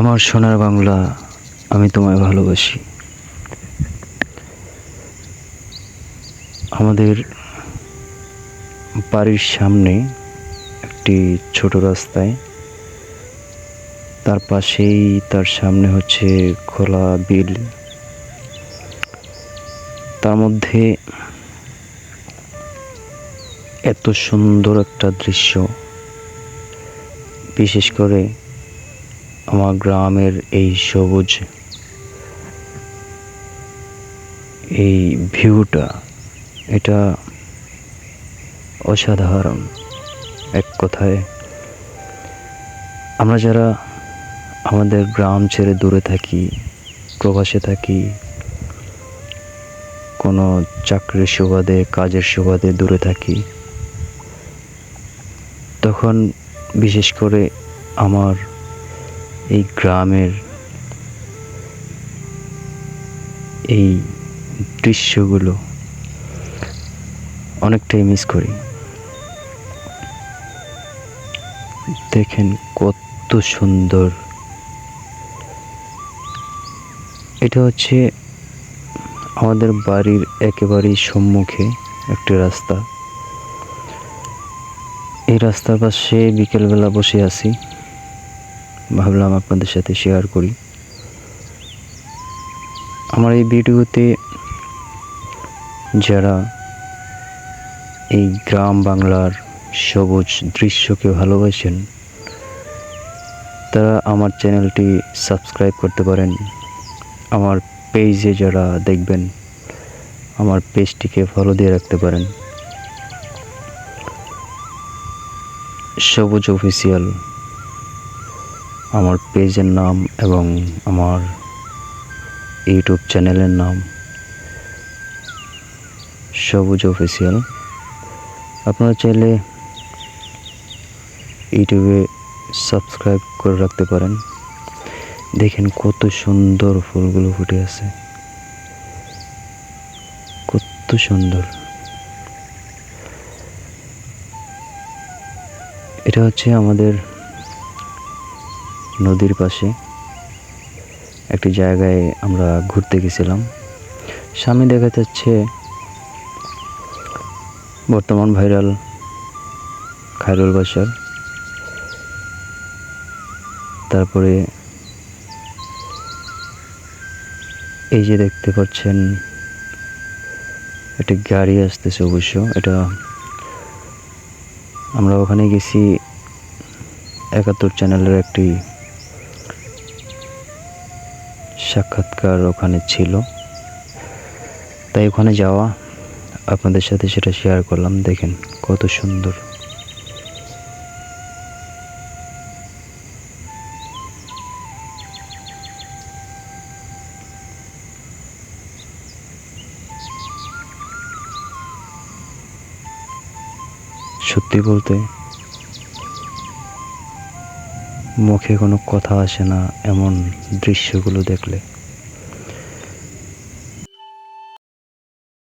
আমার সোনার বাংলা আমি তোমায় ভালোবাসি। আমাদের বাড়ির সামনে একটি ছোট রাস্তায়, তার পাশেই তার সামনে হচ্ছে খোলা বিল। তার মধ্যে এত সুন্দর একটা দৃশ্য, বিশেষ করে আমার গ্রামের এই সবুজ এই ভিউটা, এটা অসাধারণ। এক কথায়, আমরা যারা আমাদের গ্রাম ছেড়ে দূরে থাকি, প্রবাসে থাকি, কোনো চাকরির সুবাদে, কাজের সুবাদে দূরে থাকি, তখন বিশেষ করে আমার এই গ্রামের এই দৃশ্যগুলো অনেকটাই মিস করি। দেখেন কত সুন্দর। এটা হচ্ছে আমাদের বাড়ির একেবারেই সম্মুখে একটি রাস্তা। এই রাস্তার পাশে বিকেলবেলা বসে আছি। ভাবলাম আপনাদের সাথে শেয়ার করি। আমার এই ভিডিওতে যারা এই গ্রাম বাংলার সবুজ দৃশ্যকে ভালোবাসেন, তারা আমার চ্যানেলটি সাবস্ক্রাইব করতে পারেন। আমার পেজে যারা দেখবেন, আমার পেজটিকে ফলো দিয়ে রাখতে পারেন। সবুজ অফিসিয়াল আমার পেজের নাম এবং আমার ইউটিউব চ্যানেলের নাম সবুজ অফিসিয়াল। আপনারা চাইলে ইউটিউবে সাবস্ক্রাইব করে রাখতে পারেন। দেখেন কত সুন্দর ফুলগুলো ফুটে আছে। কত সুন্দর। এটা হচ্ছে আমাদের নদীর পাশে। একটি জায়গায় আমরা ঘুরতে গেছিলাম। সামনে দেখা যাচ্ছে বর্তমান ভাইরাল খায়রুল বাসার তারপরে এই যে দেখতে পাচ্ছেন, একটি গাড়ি আসতেছে অবশ্য। এটা আমরা ওখানে গেছি একাত্তর চ্যানেলের একটি সাক্ষাৎকার ওখানে ছিল। তাই ওখানে যাওয়া আপনাদের সাথে সেটা শেয়ার করলাম। দেখেন কত সুন্দর। সত্যি বলতে মুখে কোনো কথা আসে না এমন দৃশ্যগুলো দেখলে।